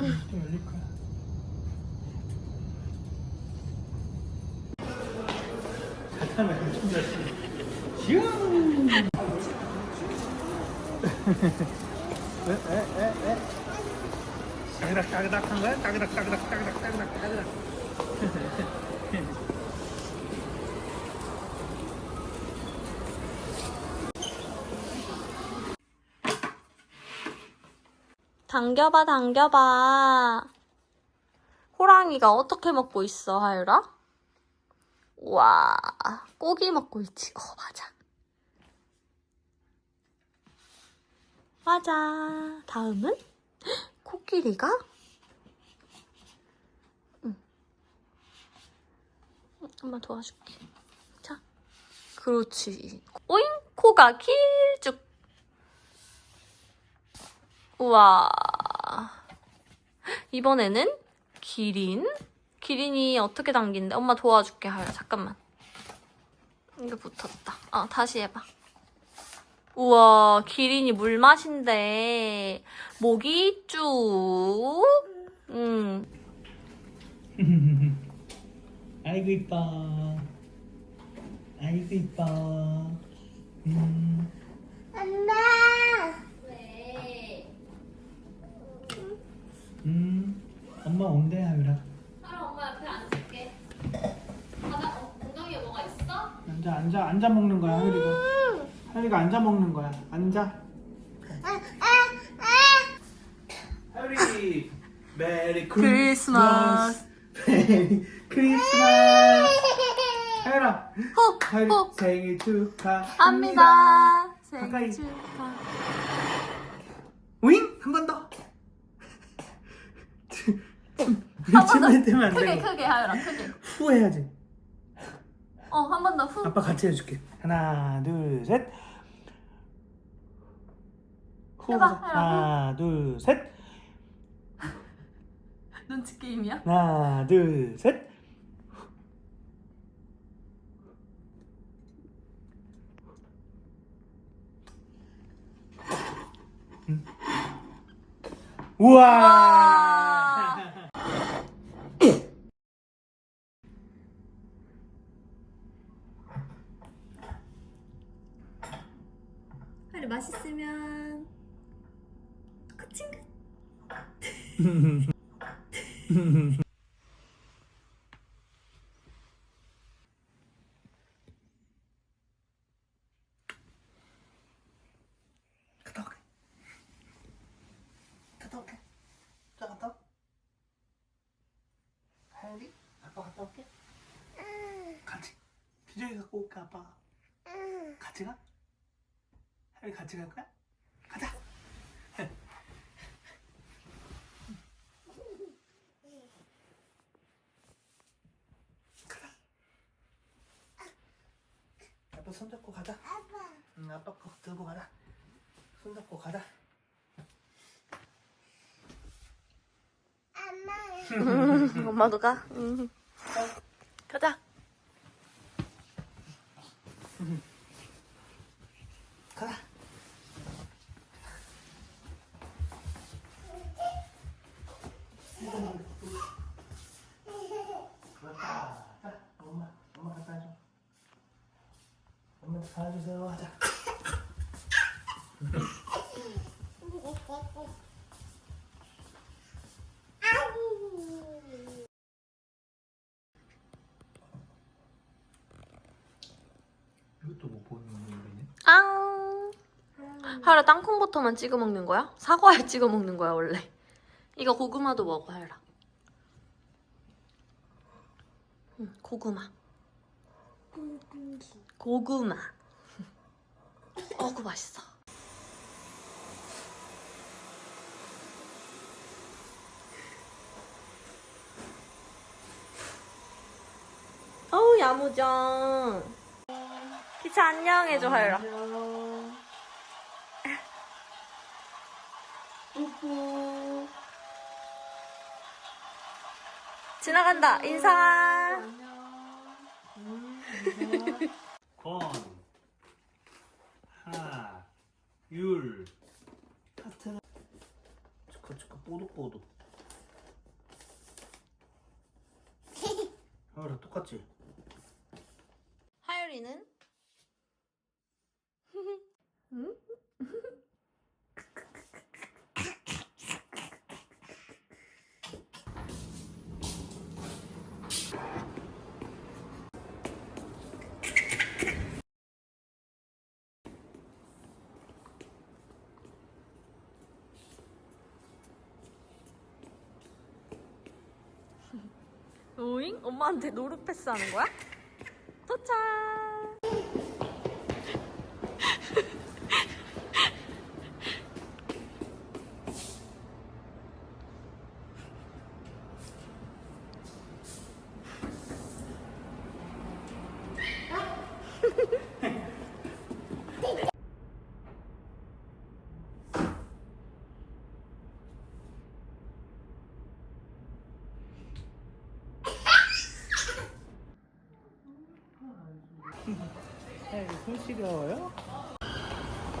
또 열릴 거야. 잠깐만 좀 열심히. 슝. 에에에에. 따그닥 따그닥한 거야? 따그닥 따그닥 따그닥 따그닥 따그닥. 당겨봐, 당겨봐. 호랑이가 어떻게 먹고 있어, 하율아? 와, 고기 먹고 있지. 어, 맞아. 맞아. 다음은? 코끼리가? 응. 응, 엄마 도와줄게. 자. 그렇지. 오잉! 코가 길쭉. 우와. 이번에는 기린. 기린이 어떻게 당긴대? 엄마 도와줄게, 하야. 잠깐만. 이거 붙었다. 어, 다시 해봐. 우와, 기린이 물 마신대. 목이 쭉. 음. 아이고 이뻐. 아이고 이뻐. 음. 왜? 음. 엄마 온대 하유라. 하라 엄마 옆에 앉을게. 바닥 어, 엉덩이에 뭐가 있어? 앉아 앉아 앉아 먹는 거야 하유리가. 하유리가 앉아 먹는 거야. 앉아. 하유리 메리 크리스마스. 메리 크리스마스. 하유라. 호! 하유리 호! 생일 축하합니다. 합니다. 가까이. 생일 축하. 윙! 한 번 더. 한번 더. 미친 때면 안 크게 되고. 크게 하여라 크게. 후 해야지. 어 한 번 더 후. 아빠 같이 해줄게. 하나, 둘, 셋. 후. 해봐, 하자. 해봐, 하나, 둘, 셋. 눈치 게임이야? 하나, 둘, 셋. 음. 우와. 와. 하루 맛있으면 코칭긋. 갔다 올게. 갔다 올게. 자, 갔다 올. 하율이? 아빠 갔다 올게. 같이. 비정이 갖고 올게, 아빠. 같이 가? 하율이 같이 갈 거야? 가자. 가자. 아빠 손잡고 가자. 응, 아빠 거 들고 가자. 손잡고 가자. 엄마도 가. 응. 가자. 그렇다. 자, 엄마, 엄마 갖다 줘. 엄마 사주세요. 하자. 이것도 못 보는 거네. 앙. 하라 땅콩버터만 찍어 먹는 거야? 사과에 찍어 먹는 거야 원래. 이거 고구마도 먹어 하라. 응, 고구마. 고구마. 어구 맛있어. 어우 야무정. 기차 안녕해줘 하율 지나간다. 인사. 건, 하, 율. 하트라. 축하 축하 뽀득뽀득. 하율아 똑같지? 하율이는? 응? 오잉? 엄마한테 노루 패스 하는 거야? 도착! 네, 손 시려워요?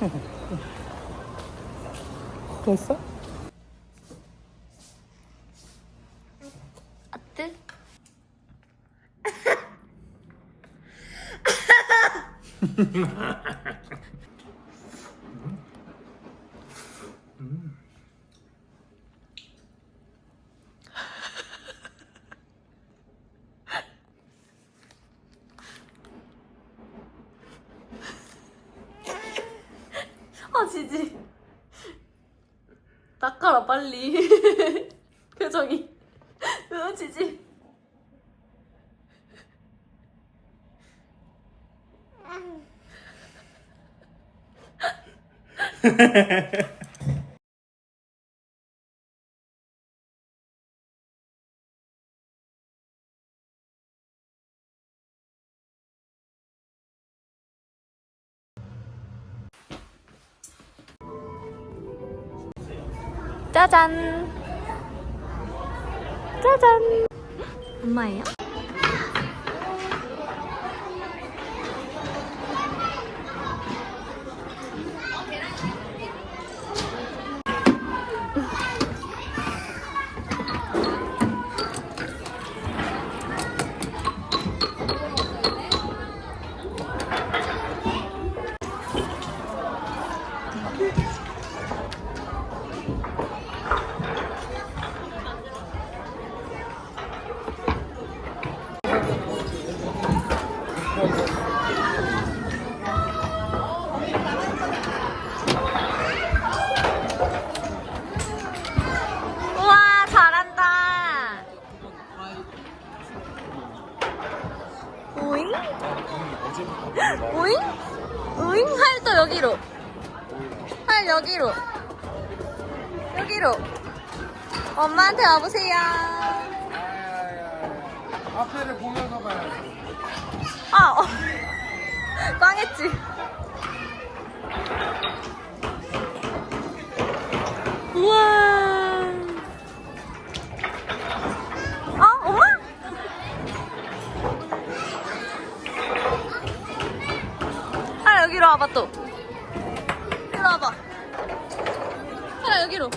됐어? 아뜨? 아 지지 닦아라 빨리 표정이 으 지지 짜잔 짜잔 엄마예요? 오잉? 오잉? 오잉? 할또 여기로 할 여기로 여기로 엄마한테 와보세요 앞에를 보면서 가야지. 아 어. 꽝했지 우와 와봐 또. 일로 와봐. 하나 여기로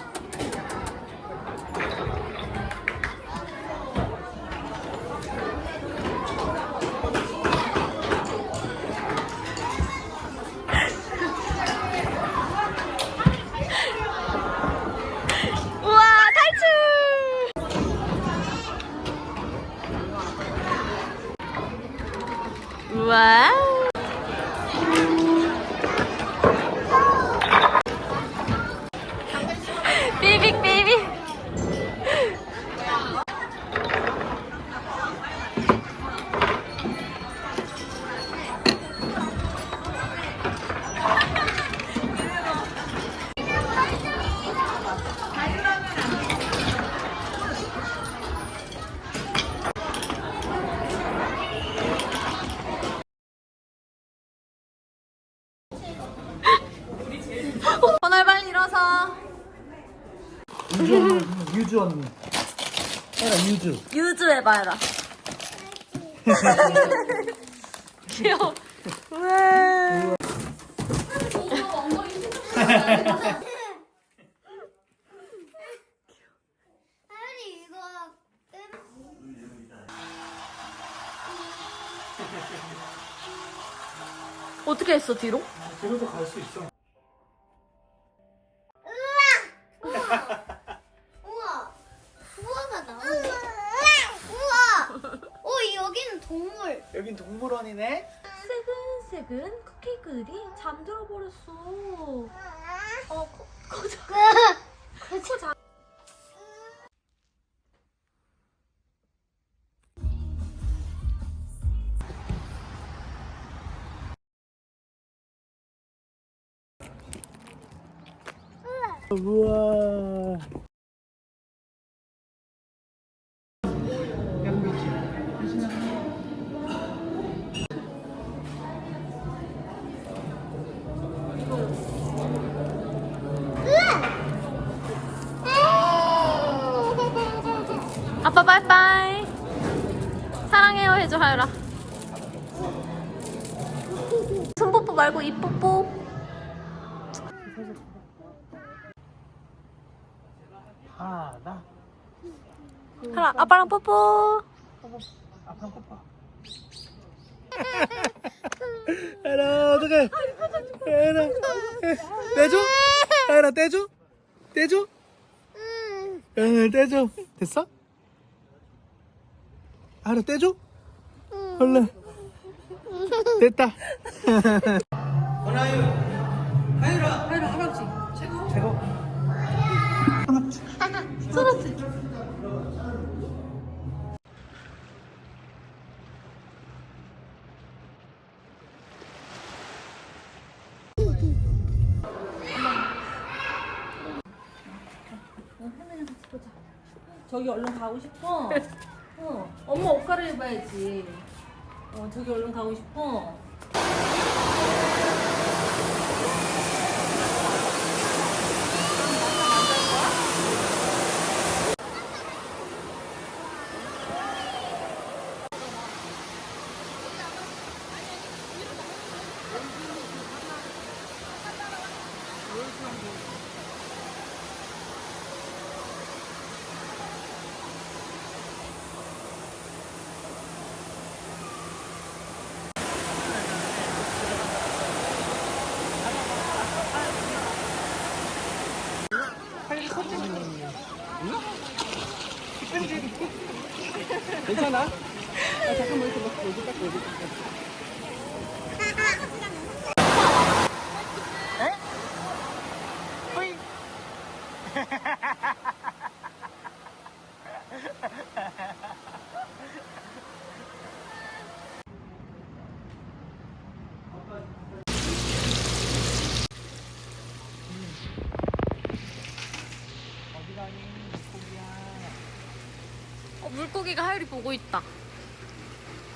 봐라. 귀여워. 어떻게 했어 뒤로? 뒤로도 갈 수 있어. 잠들어 버렸어. 어, 코, 코, 자, 코 자. 우와. 아빠 빠이빠이. 사랑해요 해줘 하율아. 손뽀뽀 말고 입뽀뽀. 하나. 하라 아빠랑 뽀뽀. 아빠 뽀뽀. 에라 어떡해. 에라. 떼줘? 에라 떼줘? 떼줘? 에 떼줘. 됐어? 알아 떼줘? 얼른. 됐다. 하나유. 하유라. 하유라 할아버지. 최고. 최고. 할아버지. 저기 얼른 가고 싶어. 어, 엄마 옷 갈아입어야지. 어, 저기 얼른 가고 싶어. 괜찮아? 아, 잠깐만 있어. 여기 딱 여기 딱. 에? 호이. 어디 가니? 고기야. 어, 보고 있다.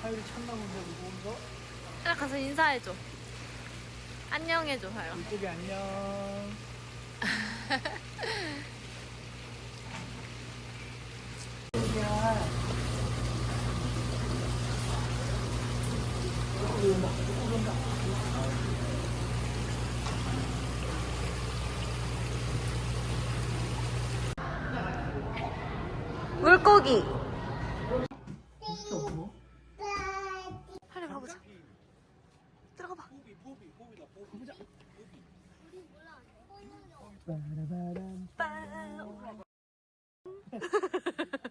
하율이 참나 본데 무거운 거? 하율아 가서 인사해줘. 안녕해줘 하율아. 물고기 안녕. 물고기 온다. 물고기 온다. 물고기. 진짜 뭐? 하율이 가보자. 들어가 봐. 빠라바람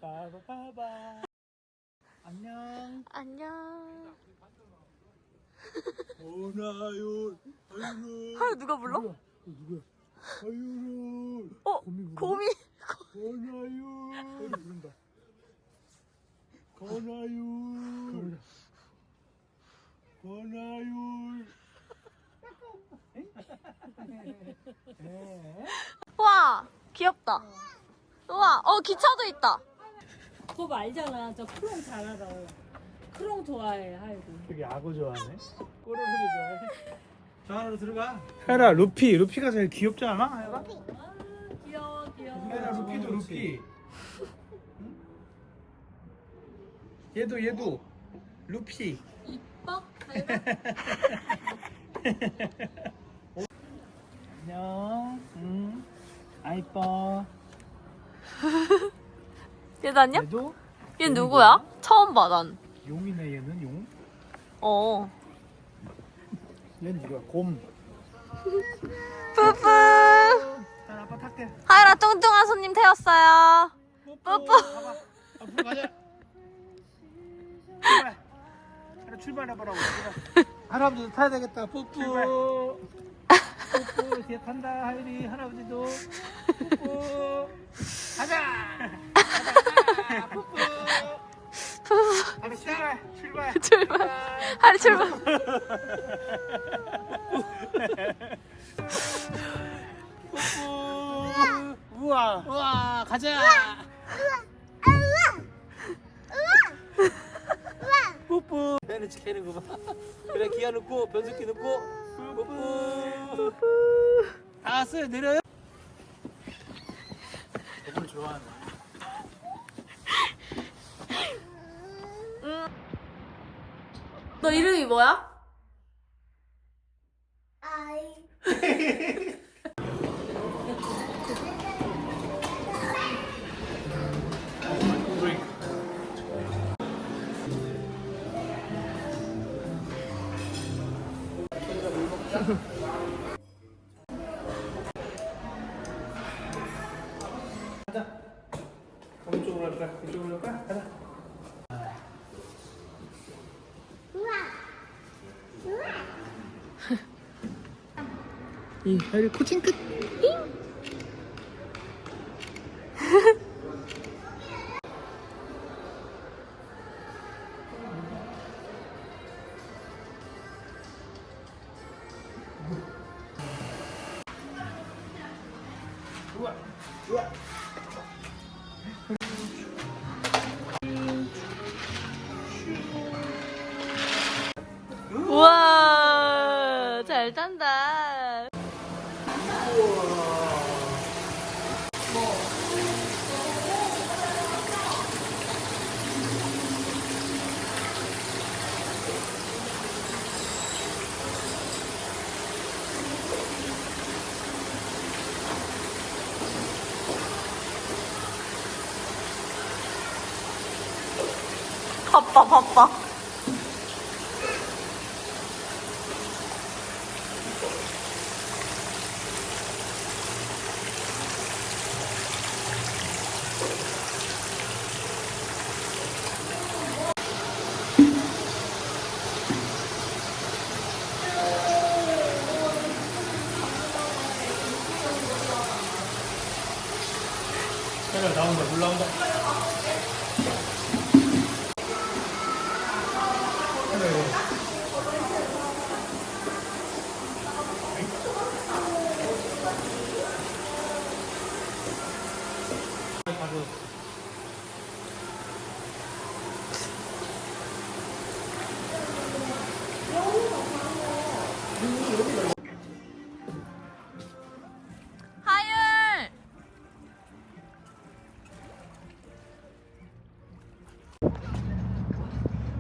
빠바바바 안녕 안녕. 오나요 아유로 하율 누가 불러? 누구야 아유로 어 곰이? 곰이. 건아유 소리 부른다 건아유 건아유 에? 와 귀엽다. 우와 어 기차도 있다. 그거 알잖아. 저 크롱 잘 알아. 크롱 좋아해, 하이고. 되게 악어 좋아하네 꼬르르 좋아해 저 안으로 들어가 헤라 루피 루피가 제일 귀엽지 않아? 헤라? 아, 귀여워, 귀여워. 헤라 루피도 루피 응? 얘도 얘도 루피 이뻐? 하이고? 안녕 응 아 이뻐 얘도 안녕? 얘도 얘 누구야? 처음 봐 난. 용이네 얘는 용 어. 얘 누구야? 곰. 뿌뿌. 난 아빠 탈게. 하율아 뚱뚱한 손님 태웠어요. 뽀뽀. 가봐. 앞으로 가자. 출발. 하나 출발해보라고. 출발. 할아버지도 타야 되겠다. 뽀뽀. 뽀뽀. 뒤에 탄다. 하율이 할아버지도. 뽀뽀. 가자. 가자. 뽀뽀. 하율이 출발. 출발. 출발. 하율이 출발. 뽀뽀. 우와. 우와. 가자. 뽀뽀. 배는 지키는 거 봐. 그래 기아 넣고 변속기 넣고 뽀뽀. 다 왔어요. 내려요. 너무 좋아하네. 너 이름이 뭐야? 아이. 이 하율이 코칭 끝. 우와, 우와. 바빠 바빠. 나온다, 물 나온다.